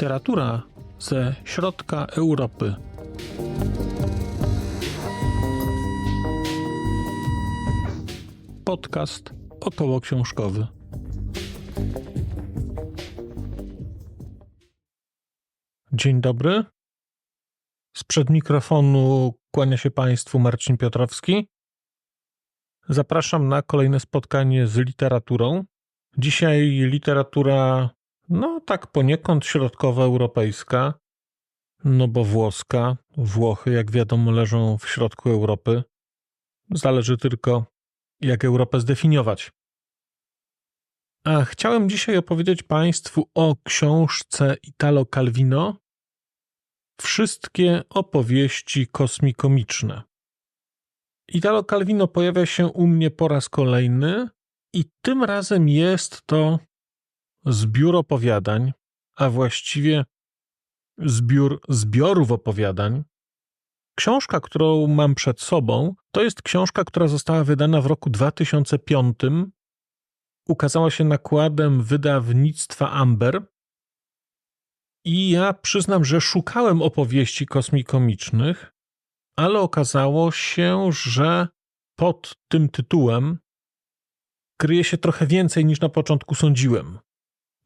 Literatura ze środka Europy. Podcast około książkowy. Dzień dobry. Sprzed mikrofonu kłania się Państwu Marcin Piotrowski. Zapraszam na kolejne spotkanie z literaturą. Dzisiaj literatura, no tak poniekąd środkowoeuropejska, no bo włoska. Włochy, jak wiadomo, leżą w środku Europy. Zależy tylko, jak Europę zdefiniować. A chciałem dzisiaj opowiedzieć Państwu o książce Italo Calvino Wszystkie opowieści kosmikomiczne. Italo Calvino pojawia się u mnie po raz kolejny i tym razem jest to zbiór opowiadań, a właściwie zbiór zbiorów opowiadań. Książka, którą mam przed sobą, to jest książka, która została wydana w roku 2005. Ukazała się nakładem wydawnictwa Amber. I ja przyznam, że szukałem opowieści kosmikomicznych, ale okazało się, że pod tym tytułem kryje się trochę więcej niż na początku sądziłem.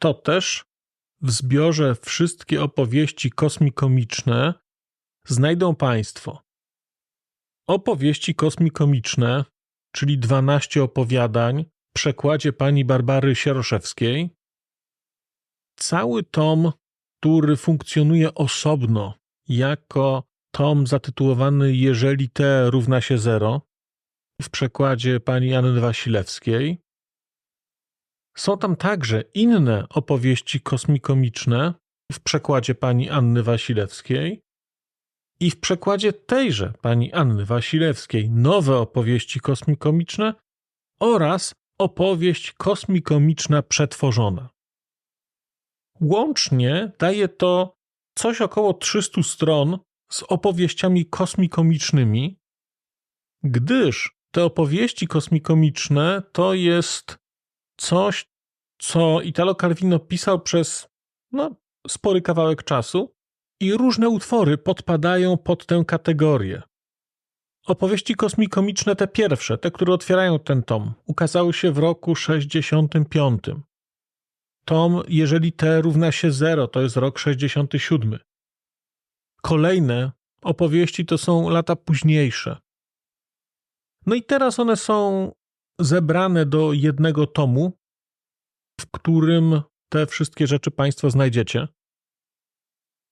To też w zbiorze wszystkie opowieści kosmikomiczne znajdą Państwo opowieści kosmikomiczne, czyli 12 opowiadań w przekładzie pani Barbary Sieroszewskiej. Cały tom, który funkcjonuje osobno jako tom zatytułowany Jeżeli T równa się zero w przekładzie pani Anny Wasilewskiej. Są tam także inne opowieści kosmikomiczne w przekładzie pani Anny Wasilewskiej i w przekładzie tejże pani Anny Wasilewskiej nowe opowieści kosmikomiczne oraz opowieść kosmikomiczna przetworzona. Łącznie daje to coś około 300 stron z opowieściami kosmikomicznymi, gdyż te opowieści kosmikomiczne to jest coś, co Italo Calvino pisał przez no, spory kawałek czasu i różne utwory podpadają pod tę kategorię. Opowieści kosmikomiczne, te pierwsze, te, które otwierają ten tom, ukazały się w roku 65. Tom, jeżeli T równa się 0, to jest rok 67. Kolejne opowieści to są lata późniejsze. No i teraz one są zebrane do jednego tomu, w którym te wszystkie rzeczy Państwo znajdziecie.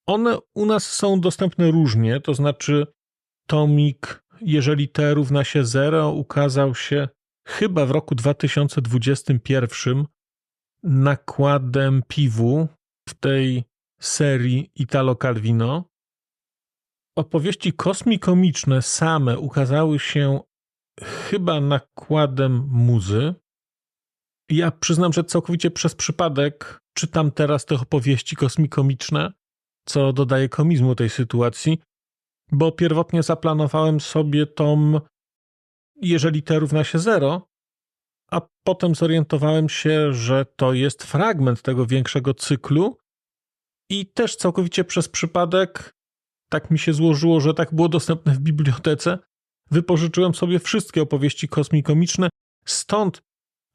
One u nas są dostępne różnie, to znaczy tomik, jeżeli T równa się 0, ukazał się chyba w roku 2021 nakładem piwu w tej serii Italo Calvino. Opowieści kosmikomiczne same ukazały się chyba nakładem muzy. Ja przyznam, że całkowicie przez przypadek czytam teraz te opowieści kosmikomiczne, co dodaje komizmu tej sytuacji, bo pierwotnie zaplanowałem sobie tom, jeżeli t równa się 0, a potem zorientowałem się, że to jest fragment tego większego cyklu i też całkowicie przez przypadek tak mi się złożyło, że tak było dostępne w bibliotece. Wypożyczyłem sobie wszystkie opowieści kosmikomiczne, stąd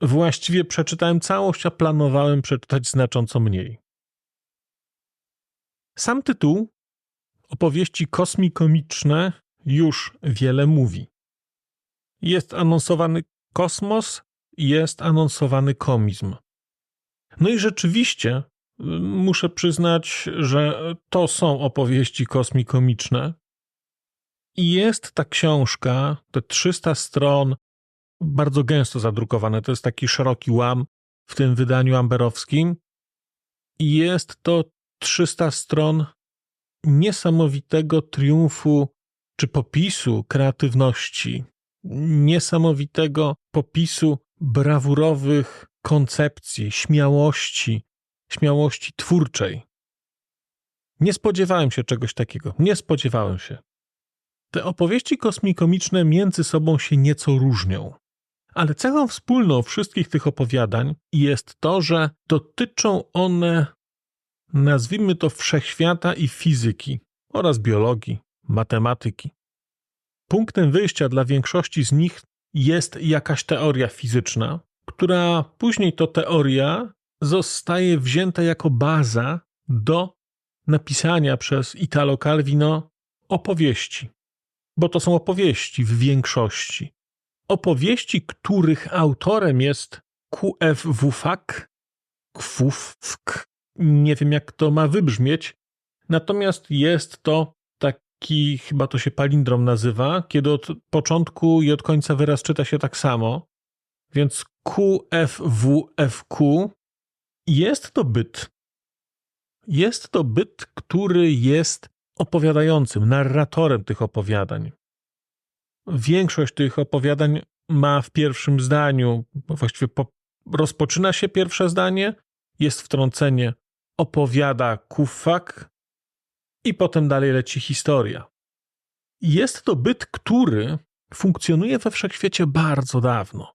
właściwie przeczytałem całość, a planowałem przeczytać znacząco mniej. Sam tytuł opowieści kosmikomiczne już wiele mówi. Jest anonsowany kosmos, jest anonsowany komizm. No i rzeczywiście muszę przyznać, że to są opowieści kosmikomiczne. I jest ta książka, te 300 stron, bardzo gęsto zadrukowane. To jest taki szeroki łam w tym wydaniu amberowskim. I jest to 300 stron niesamowitego triumfu czy popisu kreatywności, niesamowitego popisu brawurowych koncepcji, śmiałości, śmiałości twórczej. Nie spodziewałem się czegoś takiego. Nie spodziewałem się. Te opowieści kosmikomiczne między sobą się nieco różnią. Ale cechą wspólną wszystkich tych opowiadań jest to, że dotyczą one nazwijmy to wszechświata i fizyki oraz biologii, matematyki. Punktem wyjścia dla większości z nich jest jakaś teoria fizyczna, która później to teoria zostaje wzięta jako baza do napisania przez Italo Calvino opowieści. Bo to są opowieści w większości. Opowieści, których autorem jest QF Wufak, Kwufk, nie wiem jak to ma wybrzmieć, natomiast jest to taki, chyba to się palindrom nazywa, kiedy od początku i od końca wyraz czyta się tak samo, więc QFWFQ jest to byt. Jest to byt, który jest opowiadającym, narratorem tych opowiadań. Większość tych opowiadań ma w pierwszym zdaniu, właściwie po, rozpoczyna się pierwsze zdanie, jest wtrącenie, opowiada kufak i potem dalej leci historia. Jest to byt, który funkcjonuje we wszechświecie bardzo dawno.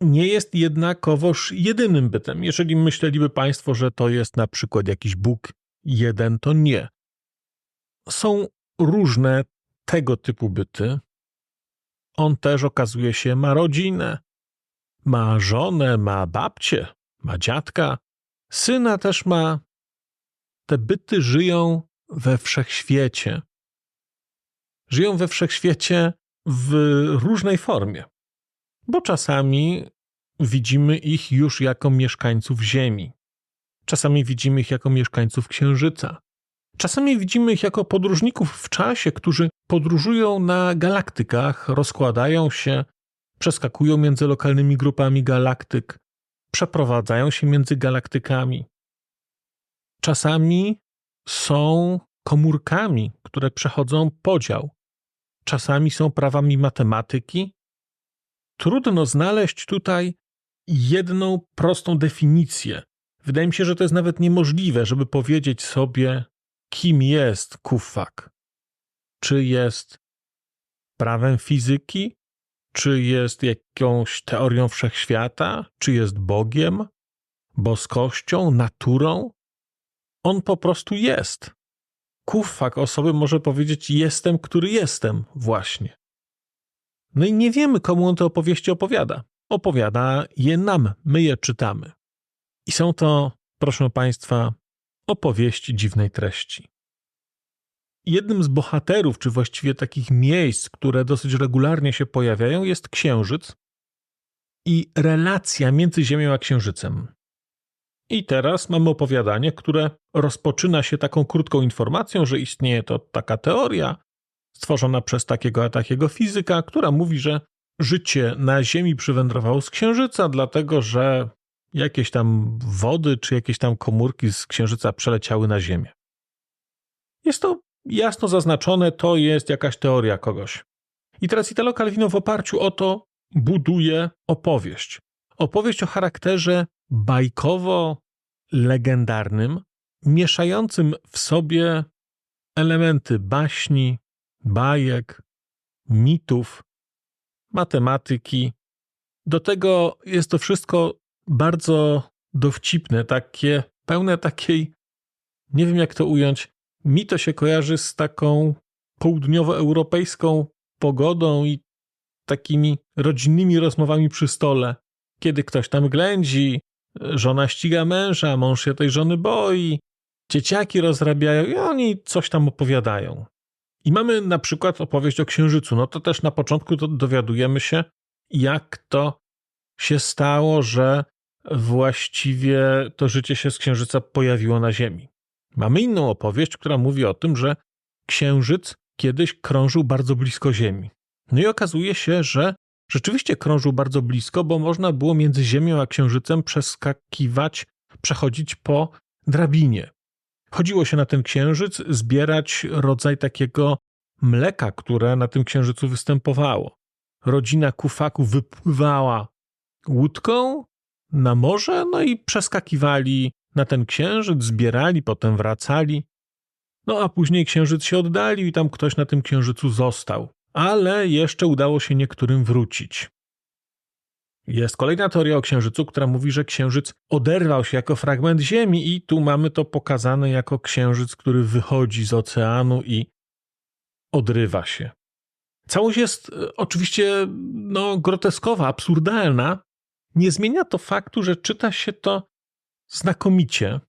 Nie jest jednakowoż jedynym bytem. Jeżeli myśleliby Państwo, że to jest na przykład jakiś Bóg jeden, to nie. Są różne tego typu byty. On też okazuje się ma rodzinę, ma żonę, ma babcię, ma dziadka, syna też ma. Te byty żyją we wszechświecie. Żyją we wszechświecie w różnej formie, bo czasami widzimy ich już jako mieszkańców Ziemi, czasami widzimy ich jako mieszkańców Księżyca, czasami widzimy ich jako podróżników w czasie, którzy podróżują na galaktykach, rozkładają się, przeskakują między lokalnymi grupami galaktyk, przeprowadzają się między galaktykami. Czasami są komórkami, które przechodzą podział. Czasami są prawami matematyki. Trudno znaleźć tutaj jedną prostą definicję. Wydaje mi się, że to jest nawet niemożliwe, żeby powiedzieć sobie, kim jest kufak. Czy jest prawem fizyki, czy jest jakąś teorią wszechświata, czy jest Bogiem, boskością, naturą. On po prostu jest. Kufak osoby może powiedzieć: Jestem, który jestem, właśnie. No i nie wiemy, komu on te opowieści opowiada. Opowiada je nam, my je czytamy. I są to, proszę Państwa, opowieści dziwnej treści. Jednym z bohaterów, czy właściwie takich miejsc, które dosyć regularnie się pojawiają, jest Księżyc i relacja między Ziemią a Księżycem. I teraz mamy opowiadanie, które rozpoczyna się taką krótką informacją, że istnieje to taka teoria stworzona przez takiego a takiego fizyka, która mówi, że życie na Ziemi przywędrowało z Księżyca, dlatego że jakieś tam wody czy jakieś tam komórki z Księżyca przeleciały na Ziemię. Jest to jasno zaznaczone, to jest jakaś teoria kogoś. I teraz Italo Calvino w oparciu o to buduje opowieść. Opowieść o charakterze bajkowo-legendarnym, mieszającym w sobie elementy baśni, bajek, mitów, matematyki. Do tego jest to wszystko bardzo dowcipne, takie pełne takiej, nie wiem jak to ująć, mi to się kojarzy z taką południowoeuropejską pogodą i takimi rodzinnymi rozmowami przy stole, kiedy ktoś tam ględzi, żona ściga męża, mąż się tej żony boi, dzieciaki rozrabiają i oni coś tam opowiadają. I mamy na przykład opowieść o Księżycu. No to też na początku dowiadujemy się, jak to się stało, że właściwie to życie się z Księżyca pojawiło na Ziemi. Mamy inną opowieść, która mówi o tym, że Księżyc kiedyś krążył bardzo blisko Ziemi. No i okazuje się, że rzeczywiście krążył bardzo blisko, bo można było między Ziemią a Księżycem przeskakiwać, przechodzić po drabinie. Chodziło się na ten księżyc zbierać rodzaj takiego mleka, które na tym księżycu występowało. Rodzina kufaków wypływała łódką na morze, no i przeskakiwali na ten księżyc, zbierali, potem wracali. No a później księżyc się oddalił i tam ktoś na tym księżycu został ale jeszcze udało się niektórym wrócić. Jest kolejna teoria o Księżycu, która mówi, że Księżyc oderwał się jako fragment Ziemi i tu mamy to pokazane jako Księżyc, który wychodzi z oceanu i odrywa się. Całość jest e, oczywiście no, groteskowa, absurdalna. Nie zmienia to faktu, że czyta się to znakomicie.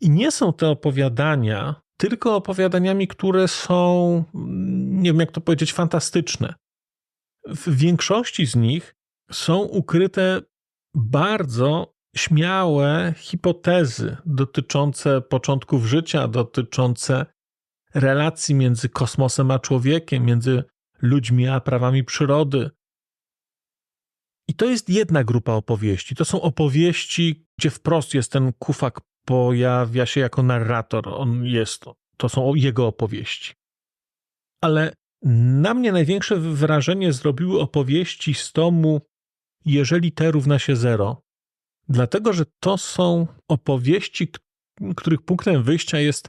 I nie są te opowiadania tylko opowiadaniami, które są, nie wiem jak to powiedzieć, fantastyczne. W większości z nich są ukryte bardzo śmiałe hipotezy dotyczące początków życia, dotyczące relacji między kosmosem a człowiekiem, między ludźmi a prawami przyrody. I to jest jedna grupa opowieści. To są opowieści, gdzie wprost jest ten kufak, pojawia się jako narrator. On jest, to są jego opowieści. Ale na mnie największe wrażenie zrobiły opowieści z tomu Jeżeli T równa się zero, dlatego że to są opowieści, których punktem wyjścia jest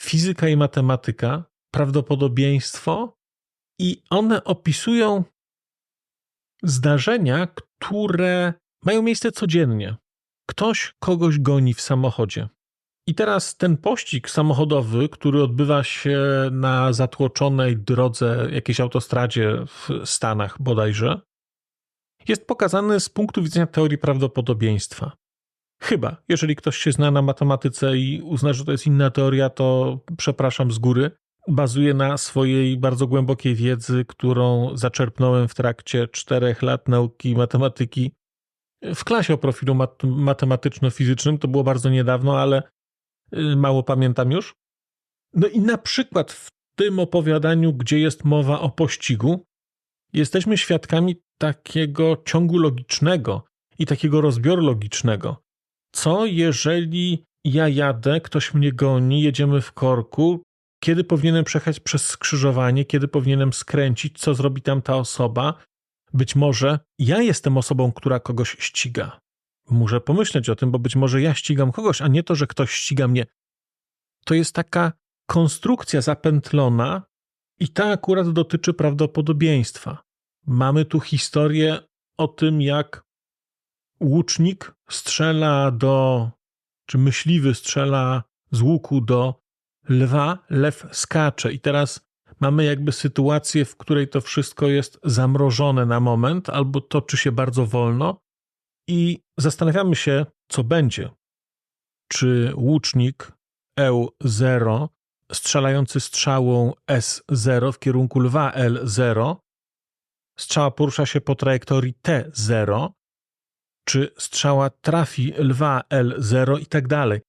fizyka i matematyka, prawdopodobieństwo, i one opisują zdarzenia, które mają miejsce codziennie. Ktoś kogoś goni w samochodzie. I teraz ten pościg samochodowy, który odbywa się na zatłoczonej drodze, jakiejś autostradzie w Stanach bodajże, jest pokazany z punktu widzenia teorii prawdopodobieństwa. Chyba, jeżeli ktoś się zna na matematyce i uzna, że to jest inna teoria, to przepraszam z góry. Bazuje na swojej bardzo głębokiej wiedzy, którą zaczerpnąłem w trakcie czterech lat nauki matematyki w klasie o profilu mat matematyczno-fizycznym. To było bardzo niedawno, ale y, mało pamiętam już. No i na przykład w tym opowiadaniu, gdzie jest mowa o pościgu, jesteśmy świadkami takiego ciągu logicznego i takiego rozbioru logicznego. Co jeżeli ja jadę, ktoś mnie goni, jedziemy w korku, kiedy powinienem przejechać przez skrzyżowanie, kiedy powinienem skręcić, co zrobi tam ta osoba? Być może ja jestem osobą, która kogoś ściga. Muszę pomyśleć o tym, bo być może ja ścigam kogoś, a nie to, że ktoś ściga mnie. To jest taka konstrukcja zapętlona i ta akurat dotyczy prawdopodobieństwa. Mamy tu historię o tym, jak łucznik strzela do, czy myśliwy strzela z łuku do lwa, lew skacze. I teraz mamy jakby sytuację, w której to wszystko jest zamrożone na moment, albo toczy się bardzo wolno, i zastanawiamy się, co będzie. Czy łucznik EU0 strzelający strzałą S0 w kierunku lwa L0 strzała porusza się po trajektorii T0, czy strzała trafi lwa L0 i tak dalej.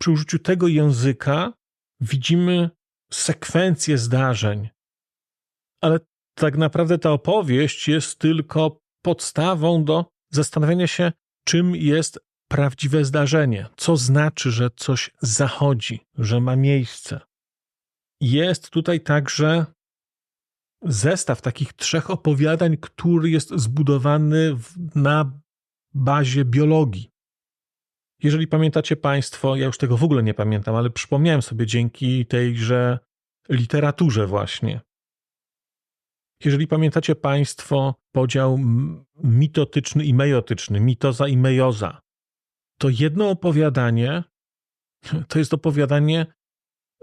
Przy użyciu tego języka widzimy sekwencję zdarzeń, ale tak naprawdę ta opowieść jest tylko podstawą do zastanowienia się, czym jest prawdziwe zdarzenie, co znaczy, że coś zachodzi, że ma miejsce. Jest tutaj także zestaw takich trzech opowiadań, który jest zbudowany na bazie biologii. Jeżeli pamiętacie Państwo, ja już tego w ogóle nie pamiętam, ale przypomniałem sobie dzięki tejże literaturze właśnie. Jeżeli pamiętacie Państwo podział mitotyczny i mejotyczny, mitoza i mejoza, to jedno opowiadanie to jest opowiadanie,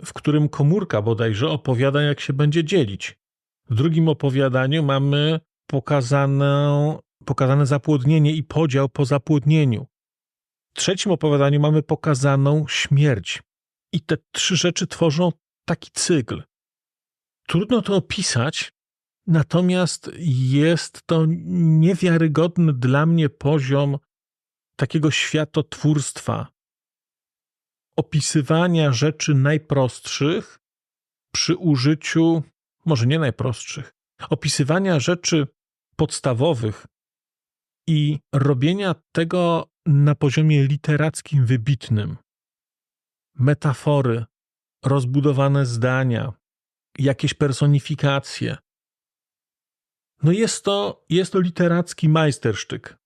w którym komórka bodajże opowiada, jak się będzie dzielić. W drugim opowiadaniu mamy pokazane, pokazane zapłodnienie i podział po zapłodnieniu. Trzecim opowiadaniu mamy pokazaną śmierć. I te trzy rzeczy tworzą taki cykl. Trudno to opisać, natomiast jest to niewiarygodny dla mnie poziom takiego światotwórstwa, opisywania rzeczy najprostszych przy użyciu może nie najprostszych, opisywania rzeczy podstawowych i robienia tego na poziomie literackim wybitnym. Metafory, rozbudowane zdania, jakieś personifikacje. No jest to, jest to literacki majstersztyk.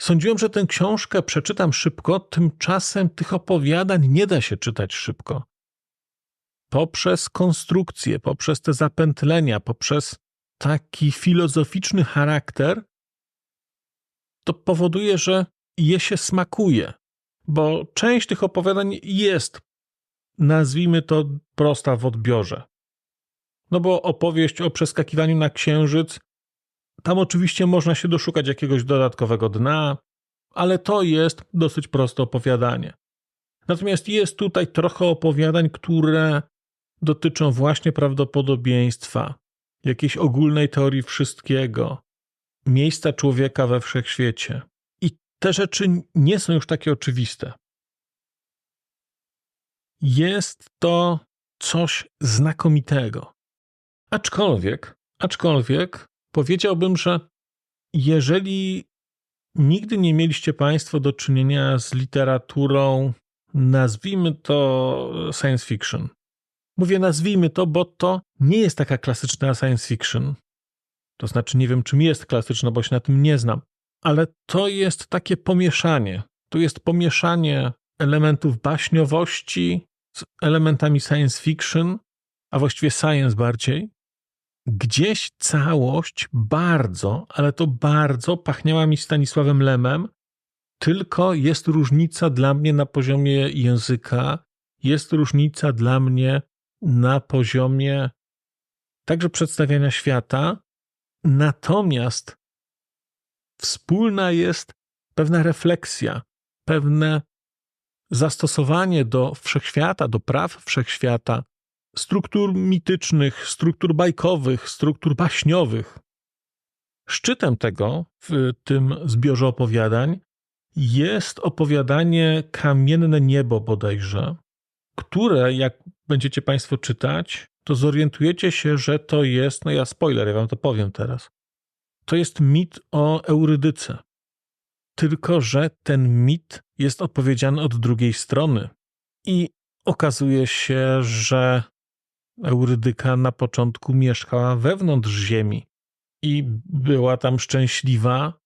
Sądziłem, że tę książkę przeczytam szybko, tymczasem tych opowiadań nie da się czytać szybko poprzez konstrukcję, poprzez te zapętlenia, poprzez taki filozoficzny charakter, to powoduje, że je się smakuje, bo część tych opowiadań jest, nazwijmy to, prosta w odbiorze. No bo opowieść o przeskakiwaniu na księżyc, tam oczywiście można się doszukać jakiegoś dodatkowego dna, ale to jest dosyć proste opowiadanie. Natomiast jest tutaj trochę opowiadań, które dotyczą właśnie prawdopodobieństwa, jakiejś ogólnej teorii wszystkiego, miejsca człowieka we wszechświecie. I te rzeczy nie są już takie oczywiste. Jest to coś znakomitego. Aczkolwiek, aczkolwiek powiedziałbym, że jeżeli nigdy nie mieliście Państwo do czynienia z literaturą, nazwijmy to science fiction. Mówię nazwijmy to, bo to nie jest taka klasyczna science fiction. To znaczy, nie wiem, czym jest klasyczna, bo się na tym nie znam, ale to jest takie pomieszanie. To jest pomieszanie elementów baśniowości z elementami science fiction, a właściwie science bardziej. Gdzieś całość bardzo, ale to bardzo pachniała mi Stanisławem Lemem, tylko jest różnica dla mnie na poziomie języka, jest różnica dla mnie na poziomie także przedstawiania świata, natomiast wspólna jest pewna refleksja, pewne zastosowanie do wszechświata, do praw wszechświata, struktur mitycznych, struktur bajkowych, struktur baśniowych. Szczytem tego w tym zbiorze opowiadań jest opowiadanie Kamienne Niebo bodajże, które, jak będziecie Państwo czytać, to zorientujecie się, że to jest, no ja spoiler, ja Wam to powiem teraz, to jest mit o Eurydyce. Tylko, że ten mit jest opowiedziany od drugiej strony. I okazuje się, że Eurydyka na początku mieszkała wewnątrz ziemi i była tam szczęśliwa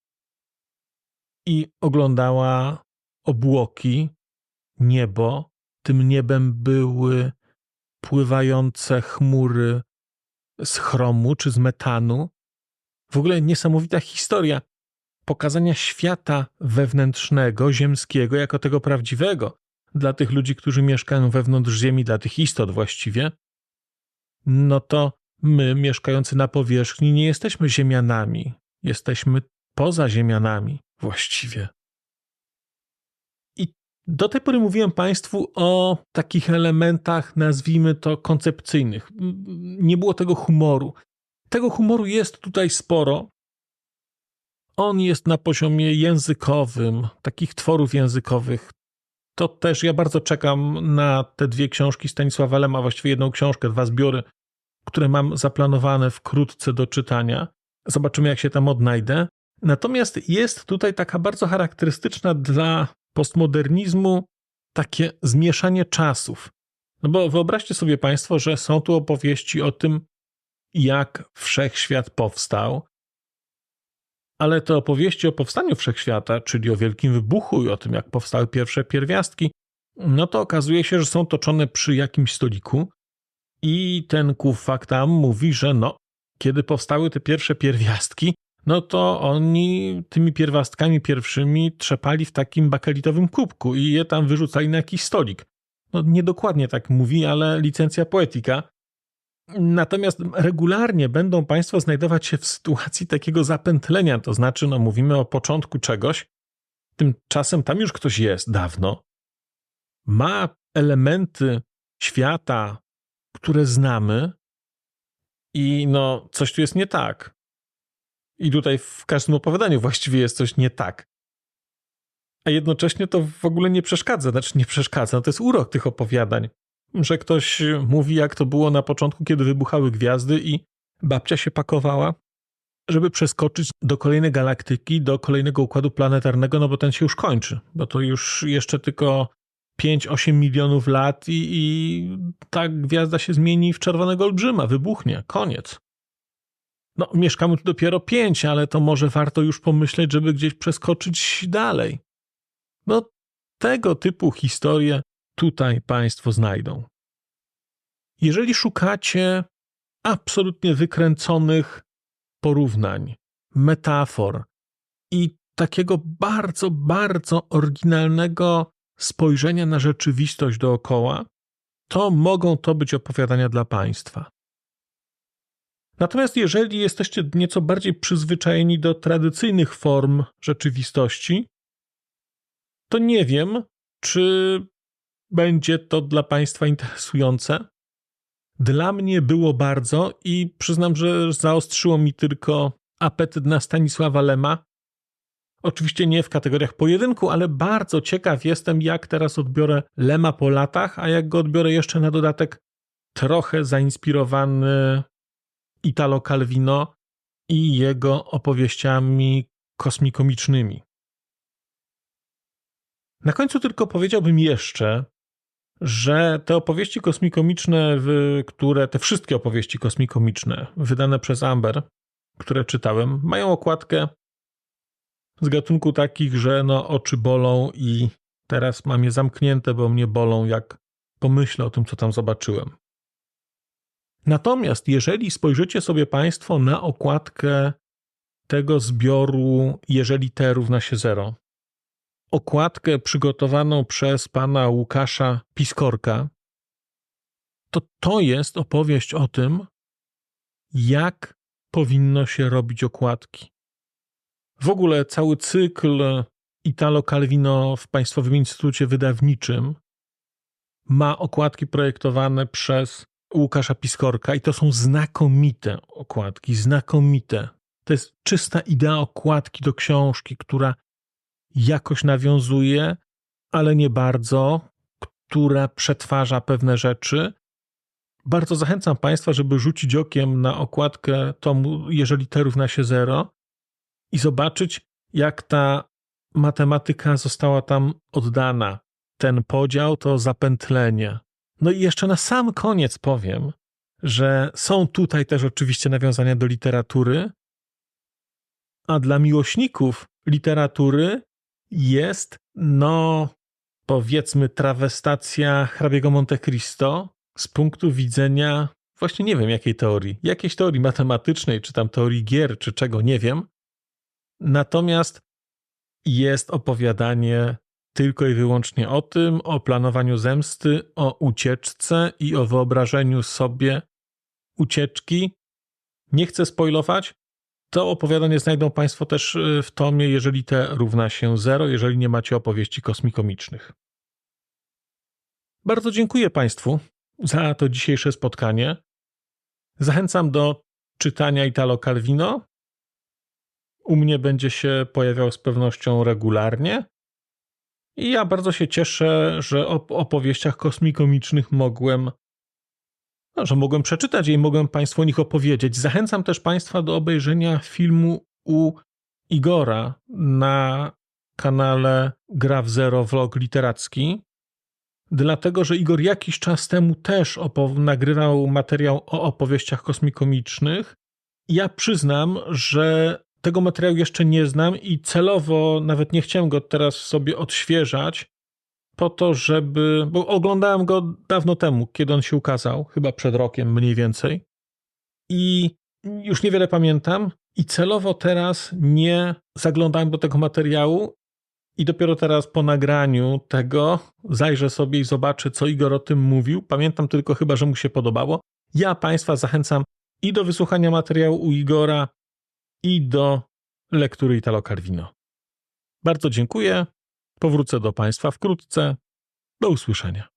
i oglądała obłoki, niebo. Tym niebem były pływające chmury z chromu czy z metanu. W ogóle niesamowita historia pokazania świata wewnętrznego, ziemskiego, jako tego prawdziwego dla tych ludzi, którzy mieszkają wewnątrz Ziemi, dla tych istot właściwie. No to my, mieszkający na powierzchni, nie jesteśmy ziemianami, jesteśmy poza ziemianami właściwie. Do tej pory mówiłem Państwu o takich elementach, nazwijmy to koncepcyjnych. Nie było tego humoru. Tego humoru jest tutaj sporo. On jest na poziomie językowym, takich tworów językowych. To też ja bardzo czekam na te dwie książki Stanisława Lema, właściwie jedną książkę, dwa zbiory, które mam zaplanowane wkrótce do czytania. Zobaczymy, jak się tam odnajdę. Natomiast jest tutaj taka bardzo charakterystyczna dla postmodernizmu takie zmieszanie czasów. No bo wyobraźcie sobie Państwo, że są tu opowieści o tym, jak wszechświat powstał, ale te opowieści o powstaniu wszechświata, czyli o wielkim wybuchu i o tym, jak powstały pierwsze pierwiastki, no to okazuje się, że są toczone przy jakimś stoliku i ten kufak tam mówi, że no, kiedy powstały te pierwsze pierwiastki, no to oni tymi pierwiastkami pierwszymi trzepali w takim bakelitowym kubku i je tam wyrzucali na jakiś stolik. No niedokładnie tak mówi, ale licencja poetyka. Natomiast regularnie będą Państwo znajdować się w sytuacji takiego zapętlenia, to znaczy, no mówimy o początku czegoś, tymczasem tam już ktoś jest dawno, ma elementy świata, które znamy i no coś tu jest nie tak. I tutaj w każdym opowiadaniu właściwie jest coś nie tak. A jednocześnie to w ogóle nie przeszkadza, znaczy nie przeszkadza, to jest urok tych opowiadań że ktoś mówi, jak to było na początku, kiedy wybuchały gwiazdy i babcia się pakowała, żeby przeskoczyć do kolejnej galaktyki, do kolejnego układu planetarnego, no bo ten się już kończy, bo to już jeszcze tylko 5-8 milionów lat i, i ta gwiazda się zmieni w czerwonego olbrzyma, wybuchnie, koniec. No, mieszkamy tu dopiero 5, ale to może warto już pomyśleć, żeby gdzieś przeskoczyć dalej. No, tego typu historie tutaj Państwo znajdą. Jeżeli szukacie absolutnie wykręconych porównań, metafor i takiego bardzo, bardzo oryginalnego spojrzenia na rzeczywistość dookoła, to mogą to być opowiadania dla Państwa. Natomiast jeżeli jesteście nieco bardziej przyzwyczajeni do tradycyjnych form rzeczywistości, to nie wiem, czy będzie to dla Państwa interesujące. Dla mnie było bardzo i przyznam, że zaostrzyło mi tylko apetyt na Stanisława Lema. Oczywiście nie w kategoriach pojedynku, ale bardzo ciekaw jestem, jak teraz odbiorę Lema po latach, a jak go odbiorę jeszcze na dodatek trochę zainspirowany Italo Calvino i jego opowieściami kosmikomicznymi. Na końcu tylko powiedziałbym jeszcze, że te opowieści kosmikomiczne, które, te wszystkie opowieści kosmikomiczne wydane przez Amber, które czytałem, mają okładkę z gatunku takich, że no oczy bolą i teraz mam je zamknięte, bo mnie bolą, jak pomyślę o tym, co tam zobaczyłem. Natomiast jeżeli spojrzycie sobie Państwo na okładkę tego zbioru, jeżeli T równa się zero, okładkę przygotowaną przez pana Łukasza Piskorka, to to jest opowieść o tym, jak powinno się robić okładki. W ogóle cały cykl Italo Calvino w Państwowym Instytucie Wydawniczym ma okładki projektowane przez Łukasza Piskorka i to są znakomite okładki, znakomite. To jest czysta idea okładki do książki, która jakoś nawiązuje, ale nie bardzo, która przetwarza pewne rzeczy. Bardzo zachęcam Państwa, żeby rzucić okiem na okładkę tomu, jeżeli T równa się zero i zobaczyć, jak ta matematyka została tam oddana. Ten podział to zapętlenie. No i jeszcze na sam koniec powiem, że są tutaj też oczywiście nawiązania do literatury, a dla miłośników literatury jest, no, powiedzmy, trawestacja hrabiego Monte Cristo z punktu widzenia właśnie nie wiem jakiej teorii, jakiejś teorii matematycznej, czy tam teorii gier, czy czego, nie wiem. Natomiast jest opowiadanie tylko i wyłącznie o tym, o planowaniu zemsty, o ucieczce i o wyobrażeniu sobie ucieczki. Nie chcę spoilować, to opowiadanie znajdą Państwo też y, w tomie, jeżeli T równa się 0, jeżeli nie macie opowieści kosmikomicznych. Bardzo dziękuję Państwu za to dzisiejsze spotkanie. Zachęcam do czytania Italo Calvino. U mnie będzie się pojawiał z pewnością regularnie. I ja bardzo się cieszę, że o opowieściach kosmikomicznych mogłem no, że mogłem przeczytać i mogłem Państwu o nich opowiedzieć. Zachęcam też Państwa do obejrzenia filmu u Igora na kanale Gra w Zero Vlog Literacki, dlatego że Igor jakiś czas temu też nagrywał materiał o opowieściach kosmikomicznych. Ja przyznam, że tego materiału jeszcze nie znam i celowo nawet nie chciałem go teraz sobie odświeżać, po to, żeby. Bo oglądałem go dawno temu, kiedy on się ukazał, chyba przed rokiem mniej więcej. I już niewiele pamiętam. I celowo teraz nie zaglądałem do tego materiału. I dopiero teraz po nagraniu tego zajrzę sobie i zobaczę, co Igor o tym mówił. Pamiętam tylko chyba, że mu się podobało. Ja Państwa zachęcam i do wysłuchania materiału u Igora, i do lektury Italo Carvino. Bardzo dziękuję. Powrócę do Państwa wkrótce. Do usłyszenia.